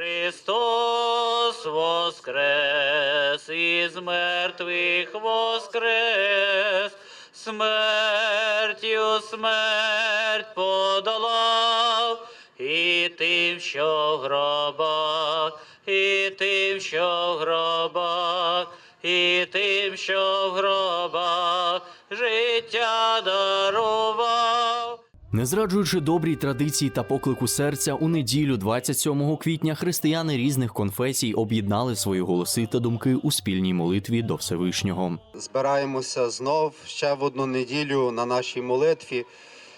Христос воскрес, із мертвих воскрес, смертю смерть подолав, і тим, що в гробах, і тим, що в гробах, і тим, що в гробах життя дарував. Не зраджуючи добрій традиції та поклику серця, у неділю, 27 квітня, християни різних конфесій об'єднали свої голоси та думки у спільній молитві до Всевишнього. збираємося знов ще в одну неділю на нашій молитві,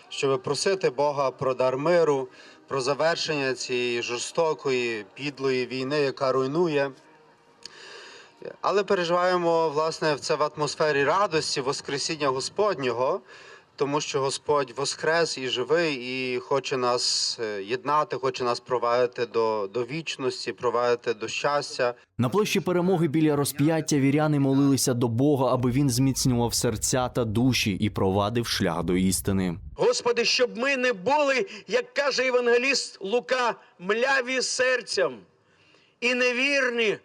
щоб просити Бога про дар миру, про завершення цієї жорстокої, підлої війни, яка руйнує. Але переживаємо власне це в атмосфері радості, Воскресіння Господнього, тому що Господь воскрес і живий, і хоче нас е, єднати, хоче нас провадити до, до вічності, провадити до щастя. На площі перемоги біля розп'яття віряни молилися до Бога, аби він зміцнював серця та душі і провадив шлях до істини. Господи, щоб ми не були, як каже євангеліст Лука, мляві серцем і невірні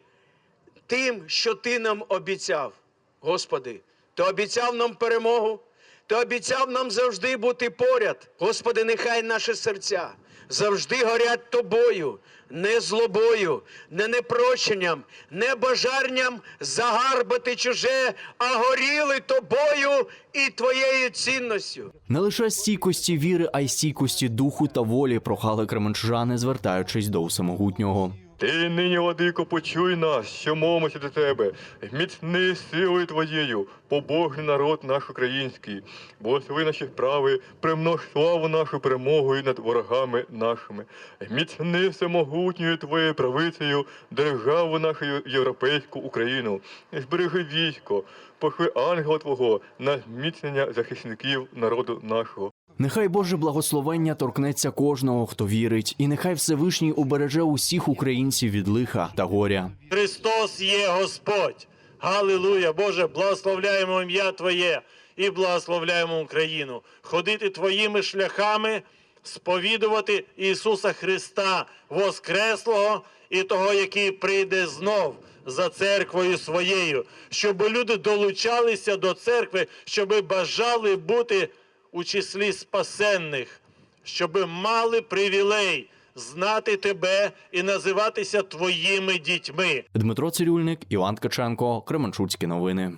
тим, що Ти нам обіцяв. Господи, Ти обіцяв нам перемогу, Ти обіцяв нам завжди бути поряд. Господи, нехай наші серця завжди горять тобою, не злобою, не непрощенням, не бажанням загарбати чуже, а горіли тобою і твоєю цінністю. Не лише стійкості віри, а й стійкості духу та волі прохали кременчужани, звертаючись до усемогутнього. Ти нині, владико, почуй нас, що мовимося до тебе, міцни силою твоєю, побожний народ наш український, благослови наші справи, примнож славу нашу перемогою над ворогами нашими, міцни всемогутньою твоєю правицею державу нашу європейську Україну, збережи військо, пошли ангела Твого на зміцнення захисників народу нашого. Нехай Боже благословення торкнеться кожного, хто вірить, і нехай Всевишній убереже усіх українців від лиха та горя. Христос є Господь. Галилуя! Боже, благословляємо ім'я Твоє і благословляємо Україну. Ходити Твоїми шляхами, сповідувати Ісуса Христа Воскреслого і того, який прийде знов за церквою своєю, щоб люди долучалися до церкви, щоб бажали бути у числі спасенних, щоб мали привілей знати тебе і називатися твоїми дітьми. Дмитро Цирюльник, Іван Ткаченко, Кременчуцькі новини.